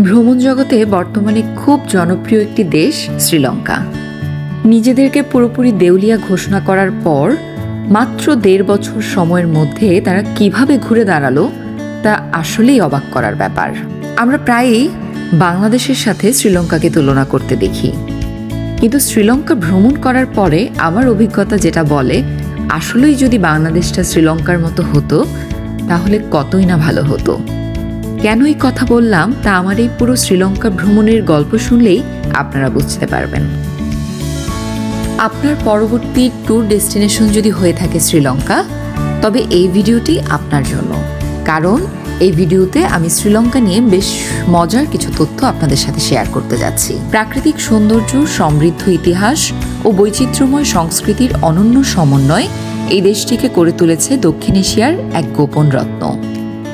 ভ্রমণ জগতে বর্তমানে খুব জনপ্রিয় একটি দেশ শ্রীলঙ্কা। নিজেদেরকে পুরোপুরি দেউলিয়া ঘোষণা করার পর মাত্র দেড় বছর সময়ের মধ্যে তারা কীভাবে ঘুরে দাঁড়াল তা আসলেই অবাক করার ব্যাপার। আমরা প্রায়ই বাংলাদেশের সাথে শ্রীলঙ্কাকে তুলনা করতে দেখি। কিন্তু শ্রীলঙ্কা ভ্রমণ করার পরে আমার অভিজ্ঞতা যেটা বলে, আসলেই যদি বাংলাদেশটা শ্রীলঙ্কার মতো হতো, তাহলে কতই না ভালো হতো। কেন এই কথা বললাম তা আমার এই পুরো শ্রীলঙ্কা ভ্রমণের গল্প শুনলেই আপনারা বুঝতে পারবেন। আপনার পরবর্তী ট্যুর ডেস্টিনেশন যদি হয়ে থাকে শ্রীলঙ্কা, তবে এই ভিডিওটি আপনার জন্য। কারণ এই ভিডিওতে আমি শ্রীলঙ্কা নিয়ে বেশ মজার কিছু তথ্য আপনাদের সাথে শেয়ার করতে যাচ্ছি। প্রাকৃতিক সৌন্দর্য, সমৃদ্ধ ইতিহাস ও বৈচিত্র্যময় সংস্কৃতির অনন্য সমন্বয় এই দেশটিকে করে তুলেছে দক্ষিণ এশিয়ার এক গোপন রত্ন।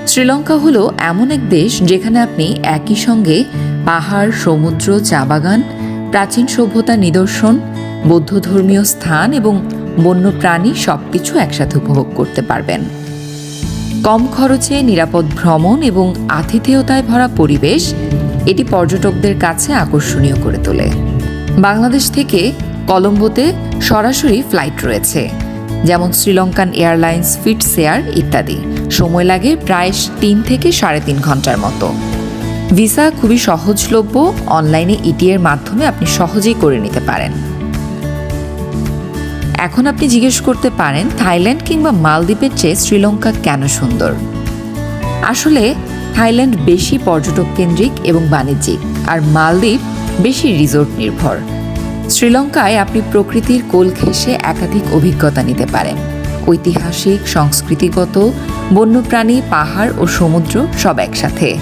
শ্রীলঙ্কা হলো এমন এক দেশ যেখানে আপনি একই সঙ্গে পাহাড়, সমুদ্র চা বাগান প্রাচীন সভ্যতার নিদর্শন, বৌদ্ধ ধর্মীয় স্থান এবং বন্য বন্যপ্রাণী সবকিছু একসাথে উপভোগ করতে পারবেন। কম খরচে নিরাপদ ভ্রমণ এবং আতিথেয়তায় ভরা পরিবেশ এটি পর্যটকদের কাছে আকর্ষণীয় করে তোলে। বাংলাদেশ থেকে কলম্বোতে সরাসরি ফ্লাইট রয়েছে। যেমন শ্রীলঙ্কান এয়ারলাইন্স ফিটস এয়ার ইত্যাদি। সময় লাগে প্রায় তিন থেকে সাড়ে তিন ঘণ্টার মতো। ভিসা খুবই সহজলভ্য, অনলাইনে ইটি এর মাধ্যমে আপনি সহজেই করে নিতে পারেন। এখন আপনি জিজ্ঞেস করতে পারেন, থাইল্যান্ড কিংবা মালদ্বীপের চেয়ে শ্রীলঙ্কা কেন সুন্দর? আসলে, থাইল্যান্ড বেশি পর্যটক কেন্দ্রিক এবং বাণিজ্যিক, আর মালদ্বীপ বেশি রিসোর্ট নির্ভর। শ্রীলঙ্কায় আপনি প্রকৃতির কোল ঘেঁষে একাধিক অভিজ্ঞতা নিতে পারেন। ঐতিহাসিক, সংস্কৃতিগত, বন্যপ্রাণী, পাহাড় ও সমুদ্র সব একসাথে।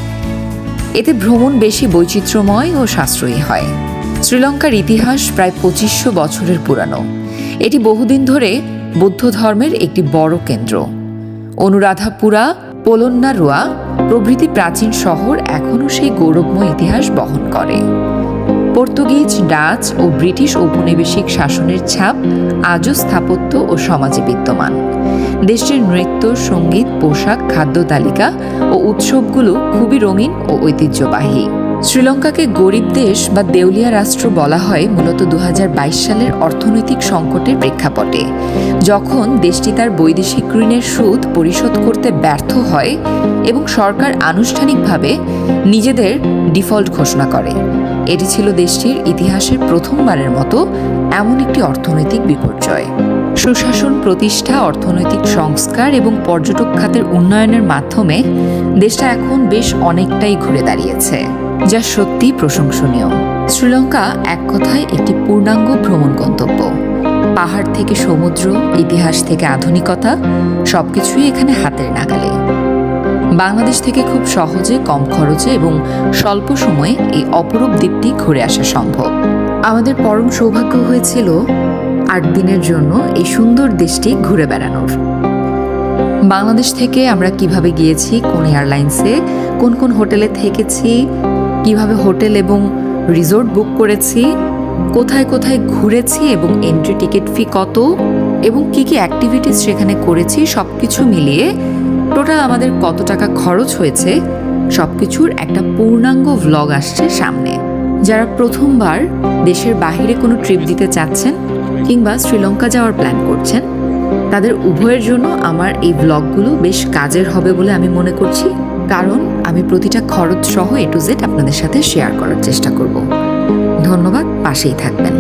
এতে ভ্রমণ বেশি বৈচিত্র্যময় ও সাশ্রয়ী হয়। শ্রীলঙ্কার ইতিহাস প্রায় পঁচিশশো বছরের পুরানো। এটি বহুদিন ধরে বৌদ্ধ ধর্মের একটি বড় কেন্দ্র। অনুরাধাপুরা, পোলন্নারুয়া প্রভৃতি প্রাচীন শহর এখনও সেই গৌরবময় ইতিহাস বহন করে। পর্তুগিজ, ডাচ ও ব্রিটিশ ঔপনিবেশিক শাসনের ছাপ আজও স্থাপত্য ও সমাজে বিদ্যমান। দেশটির নৃত্য, সংগীত, পোশাক, খাদ্য তালিকা ও উৎসবগুলো খুবই রঙিন ও ঐতিহ্যবাহী। শ্রীলঙ্কাকে গরিব দেশ বা দেউলিয়া রাষ্ট্র বলা হয় মূলত দু হাজার বাইশ সালের অর্থনৈতিক সংকটের প্রেক্ষাপটে। যখন দেশটি তার বৈদেশিক ঋণের সুদ পরিশোধ করতে ব্যর্থ হয় এবং সরকার আনুষ্ঠানিকভাবে নিজেদের ডিফল্ট ঘোষণা করে। এটি ছিল দেশটির ইতিহাসের প্রথমবারের মতো এমন একটি অর্থনৈতিক বিপর্যয়। সুশাসন প্রতিষ্ঠা, অর্থনৈতিক সংস্কার এবং পর্যটক খাতের উন্নয়নের মাধ্যমে দেশটা এখন বেশ অনেকটাই ঘুরে দাঁড়িয়েছে, যা সত্যি প্রশংসনীয়। শ্রীলঙ্কা এক কথায় একটি পূর্ণাঙ্গ ভ্রমণ গন্তব্য। পাহাড় থেকে সমুদ্র, ইতিহাস থেকে আধুনিকতা, সবকিছুই এখানে হাতের নাগালে। বাংলাদেশ থেকে খুব সহজে, কম খরচে এবং স্বল্প সময়ে এই অপরূপ দ্বীপটি ঘুরে আসা সম্ভব। আমাদের পরম সৌভাগ্য হয়েছিল আট দিনের জন্য এই সুন্দর দেশটি ঘুরে বেড়ানোর। বাংলাদেশ থেকে আমরা কীভাবে গিয়েছি, কোন এয়ারলাইন্সে, কোন কোন হোটেলে থেকেছি, কীভাবে হোটেল এবং রিসোর্ট বুক করেছি, কোথায় কোথায় ঘুরেছি এবং এন্ট্রি টিকিট ফি কত, এবং কি কি অ্যাক্টিভিটিস সেখানে করেছি সব কিছু মিলিয়ে টোটাল আমাদের কত টাকা খরচ হয়েছে সব কিছুর একটা পূর্ণাঙ্গ ভ্লগ আসছে সামনে। যারা প্রথমবার দেশের বাহিরে কোনো ট্রিপ দিতে চাচ্ছেন কিংবা শ্রীলঙ্কা যাওয়ার প্ল্যান করছেন, তাদের উভয়ের জন্য আমার এই ব্লগগুলো বেশ কাজের হবে বলে আমি মনে করছি, কারণ আমি প্রতিটা খরচ সহ এ টু জেড আপনাদের সাথে শেয়ার করার চেষ্টা করব। ধন্যবাদ, পাশেই থাকবেন।